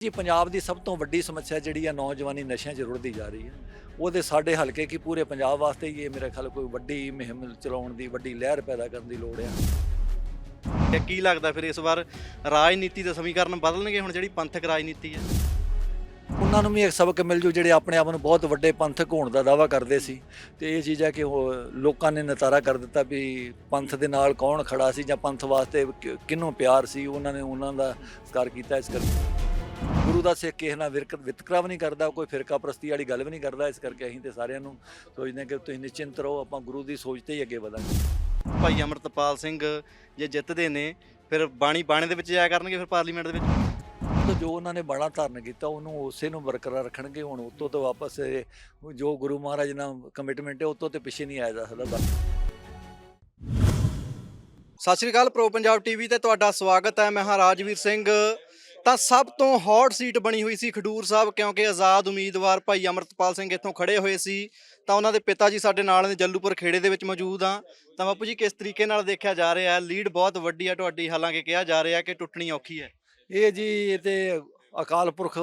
ਜੀ ਪੰਜਾਬ ਦੀ ਸਭ ਤੋਂ ਵੱਡੀ ਸਮੱਸਿਆ ਜਿਹੜੀ ਆ ਨੌਜਵਾਨੀ ਨਸ਼ਿਆਂ 'ਚ ਰੁੜਦੀ ਜਾ ਰਹੀ ਹੈ ਉਹਦੇ ਸਾਡੇ ਹਲਕੇ ਕੀ ਪੂਰੇ ਪੰਜਾਬ ਵਾਸਤੇ ਹੀ ਇਹ ਮੇਰੇ ਖਿਆਲ ਕੋਈ ਵੱਡੀ ਮੁਹਿੰਮ ਚਲਾਉਣ ਦੀ ਵੱਡੀ ਲਹਿਰ ਪੈਦਾ ਕਰਨ ਦੀ ਲੋੜ ਆ। ਤੇ ਕੀ ਲੱਗਦਾ ਫਿਰ ਇਸ ਵਾਰ ਰਾਜਨੀਤੀ ਦੇ ਸਮੀਕਰਨ ਬਦਲਣਗੇ ਹੁਣ ਜਿਹੜੀ ਪੰਥਕ ਰਾਜਨੀਤੀ ਹੈ ਉਹਨਾਂ ਨੂੰ ਵੀ ਇੱਕ ਸਬਕ ਮਿਲ ਜੂ ਜਿਹੜੇ ਆਪਣੇ ਆਪ ਨੂੰ ਬਹੁਤ ਵੱਡੇ ਪੰਥਕ ਹੋਣ ਦਾ ਦਾਵਾ ਕਰਦੇ ਸੀ। ਤੇ ਇਹ ਚੀਜ਼ ਹੈ ਕਿ ਉਹ ਲੋਕਾਂ ਨੇ ਨਤਾਰਾ ਕਰ ਦਿੱਤਾ ਵੀ ਪੰਥ ਦੇ ਨਾਲ ਕੌਣ ਖੜਾ ਸੀ ਜਾਂ ਪੰਥ ਵਾਸਤੇ ਕਿ- ਕਿਹਨੂੰ ਪਿਆਰ ਸੀ ਉਹਨਾਂ ਨੇ ਉਹਨਾਂ ਦਾ ਸਤਿਕਾਰ ਕੀਤਾ ਇਸ ਕਰਕੇ। ਗੁਰੂ ਦਾ ਸਿੱਖ ਕਿਸੇ ਨਾਲ ਵਿਰਕ ਵਿਤਕਰਾ ਵੀ ਨਹੀਂ ਕਰਦਾ ਕੋਈ ਫਿਰਕਾ ਪ੍ਰਸਤੀ ਵਾਲੀ ਗੱਲ ਵੀ ਨਹੀਂ ਕਰਦਾ ਇਸ ਕਰਕੇ ਅਸੀਂ ਤੇ ਸਾਰਿਆਂ ਨੂੰ ਸੋਚਦੇ ਕਿ ਤੁਸੀਂ ਨਿਸ਼ਚਿੰਤ ਰਹੋ ਆਪਾਂ ਗੁਰੂ ਦੀ ਸੋਚ ਤੇ ਹੀ ਅੱਗੇ ਵਧਾਂਗੇ। ਭਾਈ ਅਮਰਤਪਾਲ ਸਿੰਘ ਜੇ ਜਿੱਤਦੇ ਨੇ ਫਿਰ ਬਾਣੀ ਬਾਣੇ ਦੇ ਵਿੱਚ ਜਾਇਆ ਕਰਨਗੇ ਫਿਰ ਪਾਰਲੀਮੈਂਟ ਦੇ ਵਿੱਚ? ਤਾਂ ਜੋ ਉਹਨਾਂ ਨੇ ਬਾਣਾ ਧਾਰਨ ਕੀਤਾ ਉਹਨੂੰ ਉਸੇ ਨੂੰ ਬਰਕਰਾਰ ਰੱਖਣਗੇ ਹੁਣ ਉਤੋਂ ਤੋਂ ਵਾਪਸ ਜੋ ਗੁਰੂ ਮਹਾਰਾਜ ਨਾਲ ਕਮਿਟਮੈਂਟ ਹੈ ਉਤੋਂ ਤੇ ਪਿੱਛੇ ਨਹੀਂ ਆਇਆ ਜਾ ਸਕਦਾ ਸਤਿ ਸ਼੍ਰੀ ਅਕਾਲ ਪ੍ਰੋ ਪੰਜਾਬ ਟੀਵੀ ਤੇ ਤੁਹਾਡਾ ਸਵਾਗਤ ਹੈ। ਮੈਂ ਹਾਂ ਰਾਜਵੀਰ ਸਿੰਘ। ਤਾਂ ਸਭ ਤੋਂ ਹੌਟ ਸੀਟ ਬਣੀ ਹੋਈ ਸੀ ਖਡੂਰ ਸਾਹਿਬ, ਕਿਉਂਕਿ ਆਜ਼ਾਦ ਉਮੀਦਵਾਰ ਭਾਈ ਅਮਰਤਪਾਲ ਸਿੰਘ ਇੱਥੋਂ ਖੜੇ ਹੋਏ ਸੀ। ਤਾਂ ਉਹਨਾਂ ਦੇ ਪਿਤਾ ਜੀ ਸਾਡੇ ਨਾਲ ਨੇ, ਜੱਲੂਪੁਰ ਖੇੜੇ ਦੇ ਵਿੱਚ ਮੌਜੂਦ ਆ ਤਾਂ ਬਾਪੂ ਜੀ, ਕਿਸ ਤਰੀਕੇ ਨਾਲ ਦੇਖਿਆ ਜਾ ਰਿਹਾ ਹੈ? ਲੀਡ ਬਹੁਤ ਵੱਡੀ ਆ ਤੁਹਾਡੀ, ਹਾਲਾਂਕਿ ਕਿਹਾ ਜਾ ਰਿਹਾ ਕਿ ਟੁੱਟਣੀ ਔਖੀ ਹੈ। ਇਹ ਜੀ, ਇਹ ਤੇ ਅਕਾਲ ਪੁਰਖ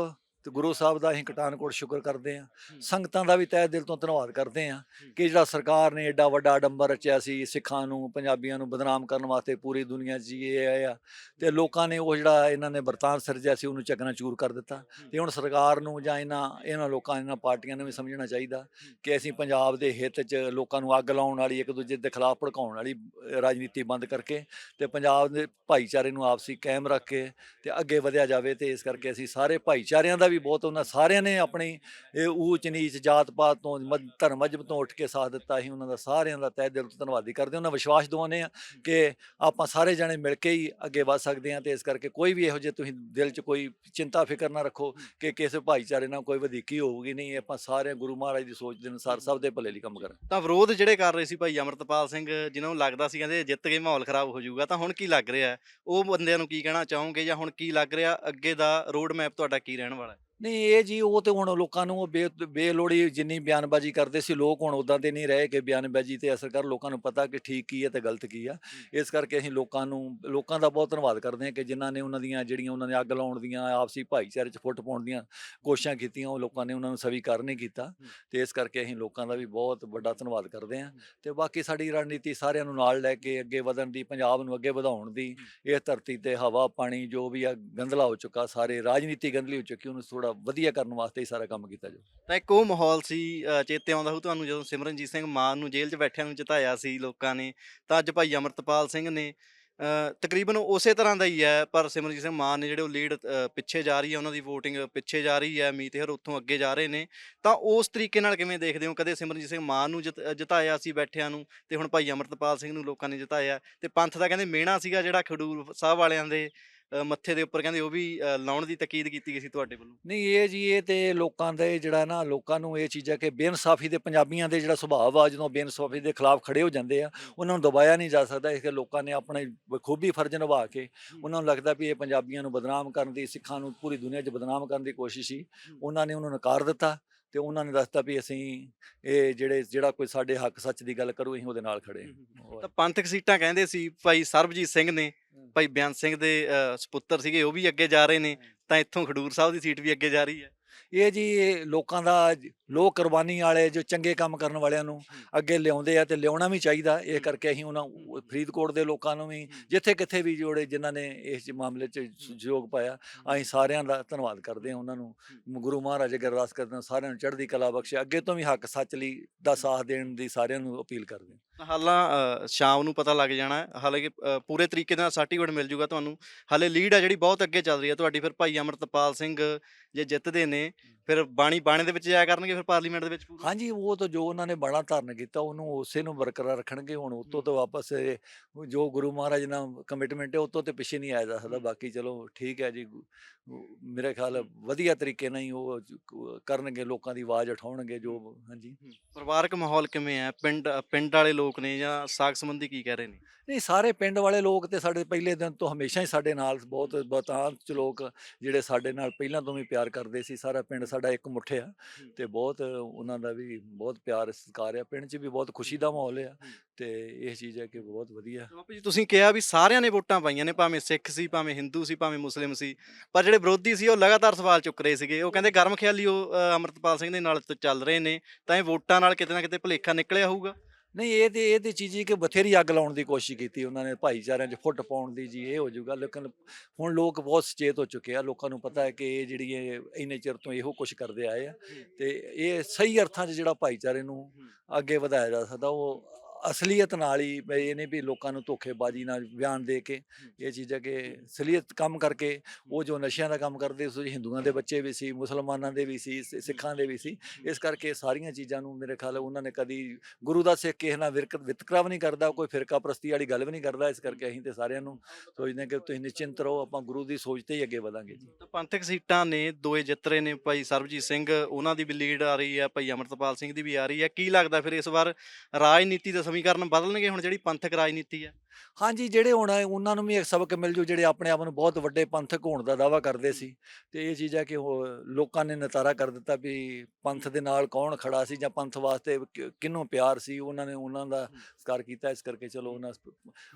ਤੇ ਗੁਰੂ ਸਾਹਿਬ ਦਾ ਅਸੀਂ ਕਟਾਨਕੋਟ ਸ਼ੁਕਰ ਕਰਦੇ ਹਾਂ। ਸੰਗਤਾਂ ਦਾ ਵੀ ਤਹਿ ਦਿਲ ਤੋਂ ਧੰਨਵਾਦ ਕਰਦੇ ਹਾਂ ਕਿ ਜਿਹੜਾ ਸਰਕਾਰ ਨੇ ਐਡਾ ਵੱਡਾ ਆਡੰਬਰ ਰਚਿਆ ਸੀ ਸਿੱਖਾਂ ਨੂੰ ਪੰਜਾਬੀਆਂ ਨੂੰ ਬਦਨਾਮ ਕਰਨ ਵਾਸਤੇ ਪੂਰੀ ਦੁਨੀਆ 'ਚ ਇਹ ਆ ਤੇ ਲੋਕਾਂ ਨੇ ਉਹ ਜਿਹੜਾ ਇਹਨਾਂ ਨੇ ਵਰਤਾਨ ਸਿਰਜਿਆ ਸੀ ਉਹਨੂੰ ਚੱਕਣਾ ਚੂਰ ਕਰ ਦਿੱਤਾ ਤੇ ਹੁਣ ਸਰਕਾਰ ਨੂੰ ਜਾਂ ਇਹਨਾਂ ਇਹਨਾਂ ਲੋਕਾਂ ਇਹਨਾਂ ਪਾਰਟੀਆਂ ਨੂੰ ਵੀ ਸਮਝਣਾ ਚਾਹੀਦਾ ਕਿ ਅਸੀਂ ਪੰਜਾਬ ਦੇ ਹਿੱਤ 'ਚ ਲੋਕਾਂ ਨੂੰ ਅੱਗ ਲਾਉਣ ਵਾਲੀ ਇੱਕ ਦੂਜੇ ਦੇ ਖਿਲਾਫ ਭੜਕਾਉਣ ਵਾਲੀ ਰਾਜਨੀਤੀ ਬੰਦ ਕਰਕੇ ਤੇ ਪੰਜਾਬ ਦੇ ਭਾਈਚਾਰੇ ਨੂੰ ਆਪਸੀ ਕਾਇਮ ਰੱਖ ਕੇ ਤੇ ਅੱਗੇ ਵਧਿਆ ਜਾਵੇ ਤੇ ਇਸ ਕਰਕੇ ਅਸੀਂ ਸਾਰੇ ਭਾਈਚਾਰਿਆਂ ਦਾ ਵੀ ਬਹੁਤ ਉਹਨਾਂ ਸਾਰਿਆਂ ਨੇ ਆਪਣੀ ਇਹ ਊਚ ਨੀਚ ਜਾਤ ਪਾਤ ਤੋਂ ਮਧ- ਧਰਮ ਮਜਬ ਤੋਂ ਉੱਠ ਕੇ ਸਾਥ ਦਿੱਤਾ ਅਸੀਂ ਉਹਨਾਂ ਦਾ ਸਾਰਿਆਂ ਦਾ ਤਹਿ ਦਿਲ ਤੋਂ ਧੰਨਵਾਦੀ ਕਰਦੇ ਉਹਨਾਂ ਵਿਸ਼ਵਾਸ ਦਿਵਾਉਂਦੇ ਆ ਕਿ ਆਪਾਂ ਸਾਰੇ ਜਣੇ ਮਿਲ ਕੇ ਹੀ ਅੱਗੇ ਵਧ ਸਕਦੇ ਹਾਂ ਤੇ ਇਸ ਕਰਕੇ ਕੋਈ ਵੀ ਇਹੋ ਜਿਹੇ ਤੁਸੀਂ ਦਿਲ 'ਚ ਕੋਈ ਚਿੰਤਾ, ਫਿਕਰ ਨਾ ਰੱਖੋ ਕਿ ਕਿਸੇ ਭਾਈਚਾਰੇ ਨਾਲ ਕੋਈ ਵਧੀਕੀ ਹੋਊਗੀ ਨਹੀਂ ਆਪਾਂ ਸਾਰੇ ਗੁਰੂ ਮਹਾਰਾਜ ਦੀ ਸੋਚ ਦੇ ਅਨੁਸਾਰ ਸਭ ਦੇ ਭਲੇ ਲਈ ਕੰਮ ਕਰਾਂ ਤਾਂ ਵਿਰੋਧ ਜਿਹੜੇ ਕਰ ਰਹੇ ਸੀ ਭਾਈ ਅਮਰਤਪਾਲ ਸਿੰਘ ਜਿਨ੍ਹਾਂ ਨੂੰ ਲੱਗਦਾ ਸੀ ਕਹਿੰਦੇ ਜਿੱਤ ਕੇ ਮਾਹੌਲ ਖਰਾਬ ਹੋ ਜਾਊਗਾ, ਤਾਂ ਹੁਣ ਕੀ ਲੱਗ ਰਿਹਾ? ਉਹ ਬੰਦਿਆਂ ਨੂੰ ਕੀ ਕਹਿਣਾ ਚਾਹੋਗੇ ਜਾਂ ਹੁਣ ਕੀ ਲੱਗ ਰਿਹਾ? ਅੱਗੇ ਦਾ ਰੋਡ ਮੈਪ ਤੁਹਾਡਾ ਕੀ ਰਹਿਣ ਵਾਲਾ ਹੈ? ਨਹੀਂ ਇਹ ਜੀ ਉਹ ਤੇ ਹੁਣ ਲੋਕਾਂ ਨੂੰ ਉਹ ਬੇ ਬੇਲੋੜੀ ਜਿੰਨੀ ਬਿਆਨਬਾਜ਼ੀ ਕਰਦੇ ਸੀ ਲੋਕ ਹੁਣ ਉਦਾਂ ਦੇ ਨਹੀਂ ਰਹੇ ਕਿ ਬਿਆਨਬਾਜ਼ੀ ਤੇ ਅਸਰ ਕਰ ਲੋਕਾਂ ਨੂੰ ਪਤਾ ਕਿ ਠੀਕ ਕੀ ਹੈ ਤੇ ਗਲਤ ਕੀ ਆ। ਇਸ ਕਰਕੇ ਅਸੀਂ ਲੋਕਾਂ ਨੂੰ ਲੋਕਾਂ ਦਾ ਬਹੁਤ ਧੰਨਵਾਦ ਕਰਦੇ ਹਾਂ ਕਿ ਜਿਨ੍ਹਾਂ ਨੇ ਉਹਨਾਂ ਦੀਆਂ ਜਿਹੜੀਆਂ ਉਹਨਾਂ ਨੇ ਅੱਗ ਲਾਉਣ ਦੀਆਂ ਆਪਸੀ ਭਾਈਚਾਰੇ 'ਚ ਫੁੱਟ ਪਾਉਣ ਦੀਆਂ ਕੋਸ਼ਿਸ਼ਾਂ ਕੀਤੀਆਂ ਉਹ ਲੋਕਾਂ ਨੇ ਉਹਨਾਂ ਨੂੰ ਸਵੀਕਾਰ ਨਹੀਂ ਕੀਤਾ। ਤੇ ਇਸ ਕਰਕੇ ਅਸੀਂ ਲੋਕਾਂ ਦਾ ਵੀ ਬਹੁਤ ਵੱਡਾ ਧੰਨਵਾਦ ਕਰਦੇ ਹਾਂ। ਤੇ ਬਾਕੀ ਸਾਡੀ ਰਣਨੀਤੀ ਸਾਰਿਆਂ ਨੂੰ ਨਾਲ ਲੈ ਕੇ ਅੱਗੇ ਵਧਣ ਦੀ ਪੰਜਾਬ ਨੂੰ ਅੱਗੇ ਵਧਾਉਣ ਦੀ ਇਹ ਧਰਤੀ ਤੇ ਹਵਾ ਪਾਣੀ ਜੋ ਵੀ ਆ ਗੰਧਲਾ ਹੋ ਚੁੱਕਾ ਸਾਰੇ ਰਾਜਨੀਤੀ ਗੰਧਲੀ ਹੋ ਚੁੱਕੀ ਉਹਨੂੰ ਥੋੜਾ ਵਧੀਆ ਕਰਨ ਵਾਸਤੇ ਹੀ ਸਾਰਾ ਕੰਮ ਕੀਤਾ ਜਾਵੇ ਤਾਂ ਇੱਕ ਉਹ ਮਾਹੌਲ ਸੀ ਅ, ਚੇਤੇ ਆਉਂਦਾ ਹੋ ਤੁਹਾਨੂੰ ਜਦੋਂ ਸਿਮਰਨਜੀਤ ਸਿੰਘ ਮਾਨ ਨੂੰ ਜੇਲ੍ਹ 'ਚ ਬੈਠਿਆਂ ਨੂੰ ਜਿਤਾਇਆ ਸੀ ਲੋਕਾਂ ਨੇ ਤਾਂ ਅੱਜ ਭਾਈ ਅਮਰਤਪਾਲ ਸਿੰਘ ਨੇ ਅ, ਤਕਰੀਬਨ ਉਸੇ ਤਰ੍ਹਾਂ ਦਾ ਹੀ ਹੈ ਪਰ ਸਿਮਰਨਜੀਤ ਸਿੰਘ ਮਾਨ ਨੇ ਜਿਹੜੇ ਉਹ ਲੀਡ ਪਿੱਛੇ ਜਾ ਰਹੀ ਹੈ ਉਹਨਾਂ ਦੀ VOTING ਪਿੱਛੇ ਜਾ ਰਹੀ ਹੈ ਮੀਤ ਹਰ ਉੱਥੋਂ ਅੱਗੇ ਜਾ ਰਹੇ ਨੇ ਤਾਂ ਉਸ ਤਰੀਕੇ ਨਾਲ ਕਿਵੇਂ ਦੇਖਦੇ ਹੋ? ਕਦੇ ਸਿਮਰਨਜੀਤ ਸਿੰਘ ਮਾਨ ਨੂੰ ਜਿਤ- ਅ, ਜਿਤਾਇਆ ਸੀ ਬੈਠਿਆਂ ਨੂੰ ਤੇ ਹੁਣ ਭਾਈ ਅਮਰਤਪਾਲ ਸਿੰਘ ਨੂੰ ਲੋਕਾਂ ਨੇ ਜਿਤਾਇਆ ਤੇ ਪੰਥ ਦਾ ਕਹਿੰਦੇ ਮਿਹਣਾ ਸੀਗਾ ਜਿਹੜਾ ਖਡੂਰ ਸਾਹਿਬ ਵਾਲਿਆਂ ਦੇ ਅ, ਮੱਥੇ ਦੇ ਉੱਪਰ ਕਹਿੰਦੇ ਉਹ ਵੀ ਅ, ਲਾਉਣ ਦੀ ਤਕੀਦ ਕੀਤੀ ਗਈ ਸੀ ਤੁਹਾਡੇ ਵੱਲੋਂ? ਨਹੀਂ ਇਹ ਜੀ ਇਹ ਤੇ ਲੋਕਾਂ ਦੇ ਜਿਹੜਾ ਨਾ ਲੋਕਾਂ ਨੂੰ ਇਹ ਚੀਜ਼ਾਂ ਕਿ ਬੇਇਨਸਾਫੀ ਦੇ ਪੰਜਾਬੀਆਂ ਦੇ ਜਿਹੜਾ ਸੁਭਾਅ ਆ ਜਦੋਂ ਬੇਇਨਸਾਫੀ ਦੇ ਖਿਲਾਫ ਖੜੇ ਹੋ ਜਾਂਦੇ ਆ ਉਹਨਾਂ ਨੂੰ ਦਬਾਇਆ ਨਹੀਂ ਜਾ ਸਕਦਾ ਇਸ ਕਰਕੇ ਲੋਕਾਂ ਨੇ ਆਪਣੇ ਬਖੂਬੀ ਫਰਜ਼ ਨਿਭਾ ਕੇ ਉਹਨਾਂ ਨੂੰ ਲੱਗਦਾ ਵੀ ਇਹ ਪੰਜਾਬੀਆਂ ਨੂੰ ਬਦਨਾਮ ਕਰਨ ਦੀ ਸਿੱਖਾਂ ਨੂੰ ਪੂਰੀ ਦੁਨੀਆ 'ਚ ਬਦਨਾਮ ਕਰਨ ਦੀ ਕੋਸ਼ਿਸ਼ ਸੀ। ਉਹਨਾਂ ਨੇ ਉਹਨੂੰ ਨਕਾਰ ਦਿੱਤਾ। ਤੇ ਉਹਨਾਂ ਨੇ ਦੱਸਤਾ ਵੀ ਅਸੀਂ ਇਹ ਜਿਹੜੇ ਜਿਹੜਾ ਕੋਈ ਸਾਡੇ ਹੱਕ ਸੱਚ ਦੀ ਗੱਲ ਕਰੂ ਅਸੀਂ ਉਹਦੇ ਨਾਲ ਖੜੇ ਹਾਂ। ਤਾਂ ਪੰਥਕ ਸੀਟਾਂ ਕਹਿੰਦੇ ਸੀ ਭਾਈ ਸਰਬਜੀਤ ਸਿੰਘ ਨੇ ਭਾਈ ਬਿਆਨ ਸਿੰਘ ਦੇ ਅ, ਸਪੁੱਤਰ ਸੀਗੇ ਉਹ ਵੀ ਅੱਗੇ ਜਾ ਰਹੇ ਨੇ ਤਾਂ ਇੱਥੋਂ ਖਡੂਰ ਸਾਹਿਬ ਦੀ ਸੀਟ ਵੀ ਅੱਗੇ ਜਾ ਰਹੀ ਹੈ। ਇਹ ਜੀ ਲੋਕਾਂ ਦਾ ਲੋਕ ਕੁਰਬਾਨੀ ਵਾਲੇ ਜੋ ਚੰਗੇ ਕੰਮ ਕਰਨ ਵਾਲਿਆਂ ਨੂੰ ਅੱਗੇ ਲਿਆਉਂਦੇ ਆ ਤੇ ਲਿਆਉਣਾ ਵੀ ਚਾਹੀਦਾ। ਇਹ ਕਰਕੇ ਅਸੀਂ ਉਹਨਾਂ ਉਹ ਫਰੀਦਕੋਟ ਦੇ ਲੋਕਾਂ ਨੂੰ ਵੀ ਜਿੱਥੇ ਕਿੱਥੇ ਵੀ ਜੋੜੇ ਜਿਨ੍ਹਾਂ ਨੇ ਇਸ ਮਾਮਲੇ 'ਚ ਸਹਿਯੋਗ ਪਾਇਆ ਅਸੀਂ ਸਾਰਿਆਂ ਦਾ ਧੰਨਵਾਦ ਕਰਦੇ ਹਾਂ ਉਹਨਾਂ ਨੂੰ। ਗੁਰੂ ਮਹਾਰਾਜ ਅੱਗੇ ਅਰਦਾਸ ਕਰਦੇ ਹਾਂ ਸਾਰਿਆਂ ਨੂੰ ਚੜ੍ਹਦੀ ਕਲਾ ਬਖਸ਼ੇ ਅੱਗੇ ਤੋਂ ਵੀ ਹੱਕ ਸੱਚ ਲਈ ਦਾ ਸਾਥ ਦੇਣ ਦੀ ਸਾਰਿਆਂ ਨੂੰ ਅਪੀਲ ਕਰਦੇ ਹਾਂ। ਹਾਲਾਂ ਅ, ਸ਼ਾਮ ਨੂੰ ਪਤਾ ਲੱਗ ਜਾਣਾ। ਹੈ ਹਾਲਾਂਕਿ ਅ, ਪੂਰੇ ਤਰੀਕੇ ਨਾਲ ਸਰਟੀਫਿਕੇਟ ਮਿਲ ਜੂਗਾ ਤੁਹਾਨੂੰ। ਹਾਲੇ ਲੀਡ ਆ ਜਿਹੜੀ ਬਹੁਤ ਅੱਗੇ ਚੱਲ ਰਹੀ ਹੈ ਤੁਹਾਡੀ ਫਿਰ ਭਾਈ ਅਮਰਤਪਾਲ ਸਿੰਘ ਜੇ ਜਿੱਤਦੇ ਨੇ ਫਿਰ ਬਾਣੀ ਬਾਣੇ ਦੇ ਵਿੱਚ ਜਾਇਆ ਕਰਨਗੇ ਫਿਰ ਪਾਰਲੀਮੈਂਟ ਦੇ ਵਿੱਚ ਪੂਰਾ? ਹਾਂਜੀ ਉਹ ਤਾਂ ਜੋ ਉਹਨਾਂ ਨੇ ਬਾਣਾ ਧਾਰਨ ਕੀਤਾ ਉਹਨੂੰ ਉਸੇ ਨੂੰ ਬਰਕਰਾਰ ਰੱਖਣਗੇ ਹੁਣ ਉਤੋਂ ਤੋਂ ਵਾਪਸ ਇਹ ਜੋ ਗੁਰੂ ਮਹਾਰਾਜ ਨਾਲ ਕਮਿਟਮੈਂਟ ਹੈ ਉਤੋਂ ਤੇ ਪਿੱਛੇ ਨਹੀਂ ਆਇਆ ਜਾ ਸਕਦਾ। ਬਾਕੀ ਚਲੋ ਠੀਕ ਹੈ ਜੀ ਗੁ- ਗੁ- ਮੇਰੇ ਖਿਆਲ ਵਧੀਆ ਤਰੀਕੇ ਨਾਲ ਹੀ ਉਹ ਜ- ਕ- ਕਰਨਗੇ ਲੋਕਾਂ ਦੀ ਆਵਾਜ਼ ਉਠਾਉਣਗੇ ਜੋ ਹਾਂਜੀ। ਪਰਿਵਾਰਕ ਮਾਹੌਲ ਕਿਵੇਂ ਹੈ? ਪਿੰਡ ਪਿੰਡ ਵਾਲੇ ਲੋਕ ਲੋਕ ਨੇ ਜਾਂ ਸਾਕ ਸੰਬੰਧੀ ਕੀ ਕਹਿ ਰਹੇ ਨੇ? ਨਹੀਂ ਸਾਰੇ ਪਿੰਡ ਵਾਲੇ ਲੋਕ ਤੇ ਸਾਡੇ ਪਹਿਲੇ ਦਿਨ ਤੋਂ ਹਮੇਸ਼ਾ ਹੀ ਸਾਡੇ ਨਾਲ ਬਹੁਤ ਬਹੁਤਾਂਤ ਲੋਕ ਜਿਹੜੇ ਸਾਡੇ ਨਾਲ ਪਹਿਲਾਂ ਤੋਂ ਵੀ ਪਿਆਰ ਕਰਦੇ ਸੀ ਸਾਰਾ ਪਿੰਡ ਸਾਡਾ ਇੱਕ ਮੁੱਠ ਆ ਤੇ ਬਹੁਤ ਉਹਨਾਂ ਦਾ ਵੀ ਬਹੁਤ ਪਿਆਰ ਸਤਿਕਾਰ ਆ ਪਿੰਡ 'ਚ ਵੀ ਬਹੁਤ ਖੁਸ਼ੀ ਦਾ ਮਾਹੌਲ ਆ ਤੇ ਇਹ ਚੀਜ਼ ਹੈ ਕਿ ਬਹੁਤ ਵਧੀਆ। ਬਾਪੂ ਜੀ ਤੁਸੀਂ ਕਿਹਾ ਵੀ ਸਾਰਿਆਂ ਨੇ ਵੋਟਾਂ ਪਾਈਆਂ ਨੇ ਭਾਵੇਂ ਸਿੱਖ ਸੀ ਭਾਵੇਂ ਹਿੰਦੂ ਸੀ ਭਾਵੇਂ ਮੁਸਲਿਮ ਸੀ ਪਰ ਜਿਹੜੇ ਵਿਰੋਧੀ ਸੀ ਉਹ ਲਗਾਤਾਰ ਸਵਾਲ ਚੁੱਕ ਰਹੇ ਸੀਗੇ। ਉਹ ਕਹਿੰਦੇ ਗਰਮ ਖਿਆਲੀ ਉਹ ਅੰਮ੍ਰਿਤਪਾਲ ਸਿੰਘ ਦੇ ਨਾਲ ਚੱਲ ਰਹੇ ਨੇ ਤਾਂ ਇਹ ਵੋਟਾਂ ਨਾਲ ਕਿਤੇ ਨਾ ਕਿਤੇ ਭੁਲੇਖਾ ਨਿਕਲਿਆ ਹੋਊਗਾ। ਨਹੀਂ ਇਹ ਤੇ ਇਹ ਤੇ ਚੀਜ਼ ਕਿ ਬਥੇਰੀ ਅੱਗ ਲਾਉਣ ਦੀ ਕੋਸ਼ਿਸ਼ ਕੀਤੀ ਉਹਨਾਂ ਨੇ ਭਾਈਚਾਰਿਆਂ 'ਚ ਫੁੱਟ ਪਾਉਣ ਦੀ ਜੀ ਇਹ ਹੋ ਜਾਊਗਾ। ਲੇਕਿਨ ਹੁਣ ਲੋਕ ਬਹੁਤ ਸੁਚੇਤ ਹੋ ਚੁੱਕੇ ਆ। ਲੋਕਾਂ ਨੂੰ ਪਤਾ ਹੈ ਕਿ ਇਹ ਜਿਹੜੀ ਇਹ ਇੰਨੇ ਚਿਰ ਤੋਂ ਇਹੋ ਕੁਝ ਕਰਦੇ ਆਏ ਆ। ਤੇ ਇਹ ਸਹੀ ਅਰਥਾਂ 'ਚ ਜਿਹੜਾ ਭਾਈਚਾਰੇ ਨੂੰ ਅੱਗੇ ਵਧਾਇਆ ਜਾ ਸਕਦਾ ਉਹ ਅਸਲੀਅਤ ਨਾਲ ਹੀ ਵੀ ਇਹ ਨਹੀਂ ਵੀ ਲੋਕਾਂ ਨੂੰ ਧੋਖੇਬਾਜ਼ੀ ਨਾਲ ਬਿਆਨ ਦੇ ਕੇ ਇਹ ਚੀਜ਼ ਹੈ ਕਿ ਅਸਲੀਅਤ ਕੰਮ ਕਰਕੇ ਉਹ ਜੋ ਨਸ਼ਿਆਂ ਦਾ ਕੰਮ ਕਰਦੇ ਸੀ ਹਿੰਦੂਆਂ ਦੇ ਬੱਚੇ ਵੀ ਸੀ ਮੁਸਲਮਾਨਾਂ ਦੇ ਵੀ ਸੀ ਸਿੱਖਾਂ ਦੇ ਵੀ ਸੀ ਇਸ ਕਰਕੇ ਸਾਰੀਆਂ ਚੀਜ਼ਾਂ ਨੂੰ ਮੇਰੇ ਖਿਆਲ ਉਹਨਾਂ ਨੇ ਕਦੀ ਗੁਰੂ ਦਾ ਸਿੱਖ ਕਿਸੇ ਨਾਲ ਵਿਰਕ ਵਿਤਕਰਾ ਵੀ ਨਹੀਂ ਕਰਦਾ ਕੋਈ ਫਿਰਕਾ ਪ੍ਰਸਤੀ ਵਾਲੀ ਗੱਲ ਵੀ ਨਹੀਂ ਕਰਦਾ ਇਸ ਕਰਕੇ ਅਸੀਂ ਤੇ ਸਾਰਿਆਂ ਨੂੰ ਸੋਚਦੇ ਹਾਂ ਕਿ ਤੁਸੀਂ ਨਿਸ਼ਚਿੰਤ ਰਹੋ ਆਪਾਂ ਗੁਰੂ ਦੀ ਸੋਚ ਤੇ ਹੀ ਅੱਗੇ ਵਧਾਂਗੇ ਜੀ। ਤਾਂ ਪੰਥਕ ਸੀਟਾਂ ਨੇ ਦੋਏ ਜਿੱਤ ਰਹੇ ਨੇ ਭਾਈ ਸਰਬਜੀਤ ਸਿੰਘ ਉਹਨਾਂ ਦੀ ਵੀ ਲੀਡ ਆ ਰਹੀ ਹੈ ਭਾਈ ਅਮਰਤਪਾਲ ਸਿੰਘ ਦੀ ਵੀ ਆ ਰਹੀ ਹੈ ਕੀ ਲੱਗਦਾ ਫਿਰ ਇਸ ਵਾਰ ਰਾਜਨੀਤੀ ਦਾ ਸਮੀਕਰਨ ਬਦਲਣਗੇ ਹੁਣ ਜਿਹੜੀ ਪੰਥਕ ਰਾਜਨੀਤੀ ਹੈ? ਹਾਂਜੀ ਜਿਹੜੇ ਹੁਣ ਆਏ ਉਹਨਾਂ ਨੂੰ ਵੀ ਇੱਕ ਸਬਕ ਮਿਲ ਜੂ ਜਿਹੜੇ ਆਪਣੇ ਆਪ ਨੂੰ ਬਹੁਤ ਵੱਡੇ ਪੰਥਕ ਹੋਣ ਦਾ ਦਾਵਾ ਕਰਦੇ ਸੀ ਤੇ ਇਹ ਚੀਜ਼ ਹੈ ਕਿ ਉਹ ਲੋਕਾਂ ਨੇ ਨਤਾਰਾ ਕਰ ਦਿੱਤਾ ਵੀ ਪੰਥ ਦੇ ਨਾਲ ਕੌਣ ਖੜਾ ਸੀ ਜਾਂ ਪੰਥ ਵਾਸਤੇ ਕਿ- ਕਿਹਨੂੰ ਪਿਆਰ ਸੀ ਉਹਨਾਂ ਨੇ ਉਹਨਾਂ ਦਾ ਸਤਿਕਾਰ ਕੀਤਾ ਇਸ ਕਰਕੇ ਚਲੋ ਉਹਨਾਂ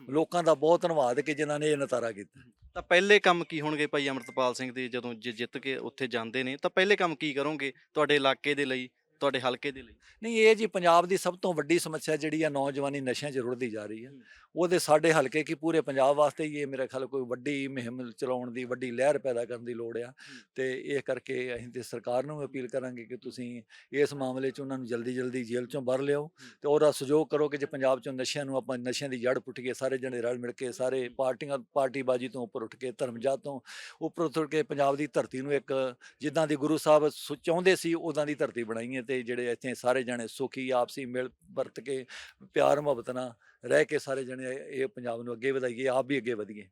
ਲੋਕਾਂ ਦਾ ਬਹੁਤ ਧੰਨਵਾਦ ਕਿ ਜਿਨ੍ਹਾਂ ਨੇ ਇਹ ਨਤਾਰਾ ਕੀਤਾ। ਤਾਂ ਪਹਿਲੇ ਕੰਮ ਕੀ ਹੋਣਗੇ ਭਾਈ ਅਮਰਤਪਾਲ ਸਿੰਘ ਦੇ ਜਦੋਂ ਜਿੱਤ ਕੇ ਉੱਥੇ ਜਾਂਦੇ ਨੇ ਤਾਂ ਪਹਿਲੇ ਕੰਮ ਕੀ ਕਰੋਗੇ ਤੁਹਾਡੇ ਇਲਾਕੇ ਦੇ ਲਈ? ਤੁਹਾਡੇ ਹਲਕੇ ਦੇ ਲਈ? ਨਹੀਂ ਇਹ ਜੀ ਪੰਜਾਬ ਦੀ ਸਭ ਤੋਂ ਵੱਡੀ ਸਮੱਸਿਆ ਜਿਹੜੀ ਆ ਨੌਜਵਾਨੀ ਨਸ਼ਿਆਂ 'ਚ ਰੁੜਦੀ ਜਾ ਰਹੀ ਹੈ। ਉਹਦੇ ਸਾਡੇ ਹਲਕੇ ਕੀ ਪੂਰੇ ਪੰਜਾਬ ਵਾਸਤੇ ਹੀ ਇਹ ਮੇਰੇ ਖਿਆਲ ਕੋਈ ਵੱਡੀ ਮੁਹਿੰਮ ਚਲਾਉਣ ਦੀ ਵੱਡੀ ਲਹਿਰ ਪੈਦਾ ਕਰਨ ਦੀ ਲੋੜ ਆ। ਤੇ ਇਹ ਕਰਕੇ ਅਸੀਂ ਤੇ ਸਰਕਾਰ ਨੂੰ ਅਪੀਲ ਕਰਾਂਗੇ ਕਿ ਤੁਸੀਂ ਇਸ ਮਾਮਲੇ 'ਚ ਉਹਨਾਂ ਨੂੰ ਜਲਦੀ ਜਲਦੀ ਜੇਲ੍ਹ 'ਚੋਂ ਬਾਹਰ ਲਿਆਓ ਤੇ ਉਹਦਾ ਸਹਿਯੋਗ ਕਰੋ ਕਿ ਜੇ ਪੰਜਾਬ 'ਚੋਂ ਨਸ਼ਿਆਂ ਨੂੰ ਆਪਾਂ ਨਸ਼ਿਆਂ ਦੀ ਜੜ ਪੁੱਟ ਕੇ ਸਾਰੇ ਜਣੇ ਰਲ ਮਿਲ ਕੇ ਸਾਰੇ ਪਾਰਟੀਆਂ ਪਾਰਟੀਬਾਜ਼ੀ ਤੋਂ ਉੱਪਰ ਉੱਠ ਕੇ ਧਰਮਜਾਤ ਤੋਂ ਉੱਪਰ ਉੱਠ ਕੇ ਪੰਜਾਬ ਦੀ ਧਰਤੀ ਨੂੰ ਇੱਕ ਜਿੱਦਾਂ ਦੀ ਗੁਰੂ ਸਾਹਿਬ ਚਾਹੁੰਦੇ ਸੀ ਉਦਾਂ ਦੀ ਧਰਤੀ ਬਣਾਈਏ ਤੇ ਜਿਹੜੇ ਇੱਥੇ ਸਾਰੇ ਜਣੇ ਸੁਖੀ ਆਪਸੀ ਮਿਲ ਵਰਤ ਕੇ ਪਿਆਰ ਮੁਹੱਬਤ ਨਾਲ ਰਹਿ ਕੇ ਸਾਰੇ ਜਣੇ ਇਹ ਪੰਜਾਬ ਨੂੰ ਅੱਗੇ ਵਧਾਈਏ ਆਪ ਵੀ ਅੱਗੇ ਵਧੀਏ।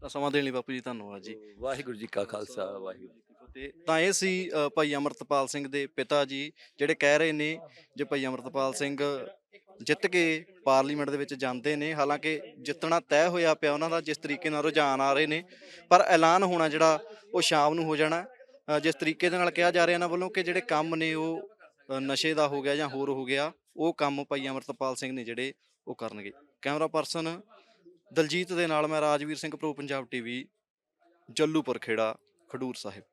ਤਾਂ ਸਮਾਂ ਦੇਣ ਲਈ ਬਾਪੂ ਜੀ ਧੰਨਵਾਦ ਜੀ। ਵਾਹਿਗੁਰੂ ਜੀ ਕਾ ਖਾਲਸਾ ਵਾਹਿਗੁਰੂ ਜੀ ਕੀ ਫਤਿਹ। ਤੇ ਇਹ ਸੀ ਭਾਈ ਅਮਰਤਪਾਲ ਸਿੰਘ ਦੇ ਪਿਤਾ ਜੀ ਜਿਹੜੇ ਕਹਿ ਰਹੇ ਨੇ ਜੇ ਭਾਈ ਅਮਰਤਪਾਲ ਸਿੰਘ ਜਿੱਤ ਕੇ ਪਾਰਲੀਮੈਂਟ ਦੇ ਵਿੱਚ ਜਾਂਦੇ ਨੇ ਹਾਲਾਂਕਿ ਜਿੱਤਣਾ ਤੈਅ ਹੋਇਆ ਪਿਆ ਉਹਨਾਂ ਦਾ ਜਿਸ ਤਰੀਕੇ ਨਾਲ ਰੁਝਾਨ ਆ ਰਹੇ ਨੇ ਪਰ ਐਲਾਨ ਹੋਣਾ ਜਿਹੜਾ ਉਹ ਸ਼ਾਮ ਨੂੰ ਹੋ ਜਾਣਾ। ਜਿਸ ਤਰੀਕੇ ਦੇ ਨਾਲ ਕਿਹਾ ਜਾ ਰਿਹਾ ਇਹਨਾਂ ਵੱਲੋਂ ਕਿ ਜਿਹੜੇ ਕੰਮ ਨੇ ਉਹ ਨਸ਼ੇ ਦਾ ਹੋ ਗਿਆ ਜਾਂ ਹੋਰ ਹੋ ਗਿਆ, ਉਹ ਕੰਮ ਭਾਈ ਅਮਰਤਪਾਲ ਸਿੰਘ ਨੇ ਜਿਹੜੇ ਉਹ ਕਰਨਗੇ। ਕੈਮਰਾ ਪਰਸਨ ਦਲਜੀਤ ਦੇ ਨਾਲ ਮੈਂ ਰਾਜਵੀਰ ਸਿੰਘ, ਪ੍ਰੋ ਪੰਜਾਬ ਟੀਵੀ ਜੱਲੂਪੁਰ ਖੇੜਾ, ਖਡੂਰ ਸਾਹਿਬ।